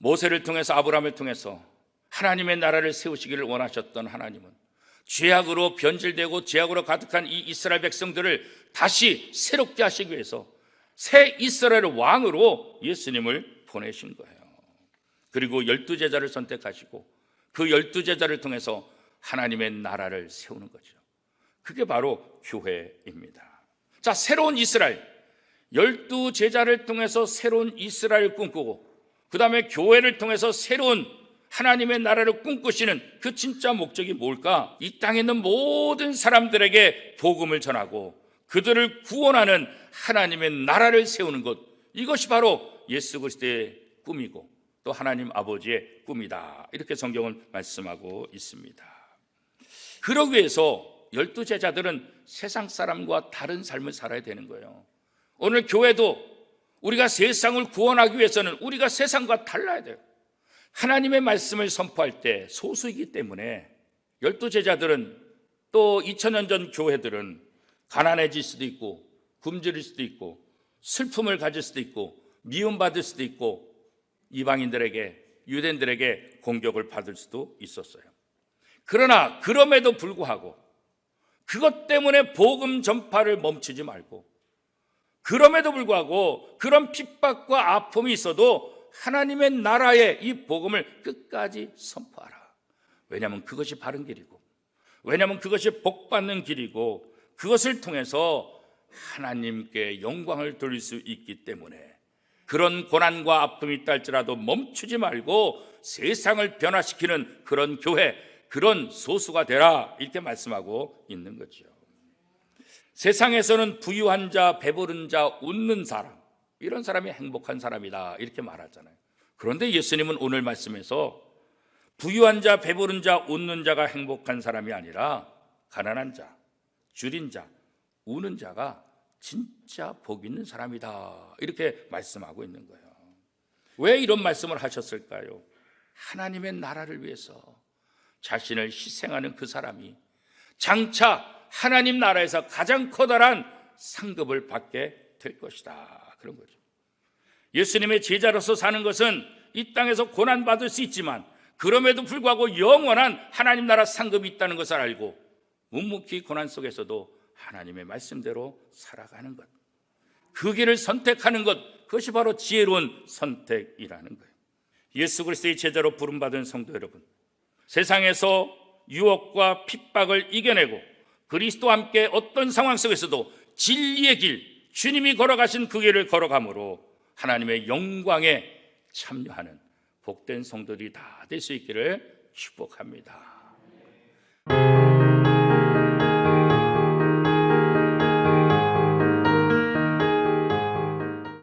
모세를 통해서 아브라함을 통해서 하나님의 나라를 세우시기를 원하셨던 하나님은 죄악으로 변질되고 죄악으로 가득한 이 이스라엘 백성들을 다시 새롭게 하시기 위해서 새 이스라엘 왕으로 예수님을 보내신 거예요. 그리고 열두 제자를 선택하시고 그 열두 제자를 통해서 하나님의 나라를 세우는 거죠. 그게 바로 교회입니다. 자, 새로운 이스라엘. 열두 제자를 통해서 새로운 이스라엘을 꿈꾸고 그 다음에 교회를 통해서 새로운 하나님의 나라를 꿈꾸시는 그 진짜 목적이 뭘까? 이 땅에 있는 모든 사람들에게 복음을 전하고 그들을 구원하는 하나님의 나라를 세우는 것. 이것이 바로 예수 그리스도의 꿈이고 또 하나님 아버지의 꿈이다. 이렇게 성경은 말씀하고 있습니다. 그러기 위해서 열두 제자들은 세상 사람과 다른 삶을 살아야 되는 거예요. 오늘 교회도 우리가 세상을 구원하기 위해서는 우리가 세상과 달라야 돼요. 하나님의 말씀을 선포할 때 소수이기 때문에 열두 제자들은 또 2000년 전 교회들은 가난해질 수도 있고 굶주릴 수도 있고 슬픔을 가질 수도 있고 미움받을 수도 있고 이방인들에게 유대인들에게 공격을 받을 수도 있었어요. 그러나 그럼에도 불구하고 그것 때문에 복음 전파를 멈추지 말고 그럼에도 불구하고 그런 핍박과 아픔이 있어도 하나님의 나라의 이 복음을 끝까지 선포하라. 왜냐하면 그것이 바른 길이고, 왜냐하면 그것이 복받는 길이고, 그것을 통해서 하나님께 영광을 돌릴 수 있기 때문에 그런 고난과 아픔이 있다 할지라도 멈추지 말고 세상을 변화시키는 그런 교회, 그런 소수가 되라. 이렇게 말씀하고 있는 거죠. 세상에서는 부유한 자, 배부른 자, 웃는 사람, 이런 사람이 행복한 사람이다. 이렇게 말하잖아요. 그런데 예수님은 오늘 말씀에서 부유한 자, 배부른 자, 웃는 자가 행복한 사람이 아니라 가난한 자, 줄인 자, 우는 자가 진짜 복 있는 사람이다. 이렇게 말씀하고 있는 거예요. 왜 이런 말씀을 하셨을까요? 하나님의 나라를 위해서 자신을 희생하는 그 사람이 장차 하나님 나라에서 가장 커다란 상급을 받게 될 것이다. 그런 거죠. 예수님의 제자로서 사는 것은 이 땅에서 고난받을 수 있지만 그럼에도 불구하고 영원한 하나님 나라 상급이 있다는 것을 알고 묵묵히 고난 속에서도 하나님의 말씀대로 살아가는 것. 그 길을 선택하는 것. 그것이 바로 지혜로운 선택이라는 거예요. 예수 그리스도의 제자로 부름받은 성도 여러분. 세상에서 유혹과 핍박을 이겨내고 그리스도와 함께 어떤 상황 속에서도 진리의 길, 주님이 걸어가신 그 길을 걸어감으로 하나님의 영광에 참여하는 복된 성도들이 다 될 수 있기를 축복합니다.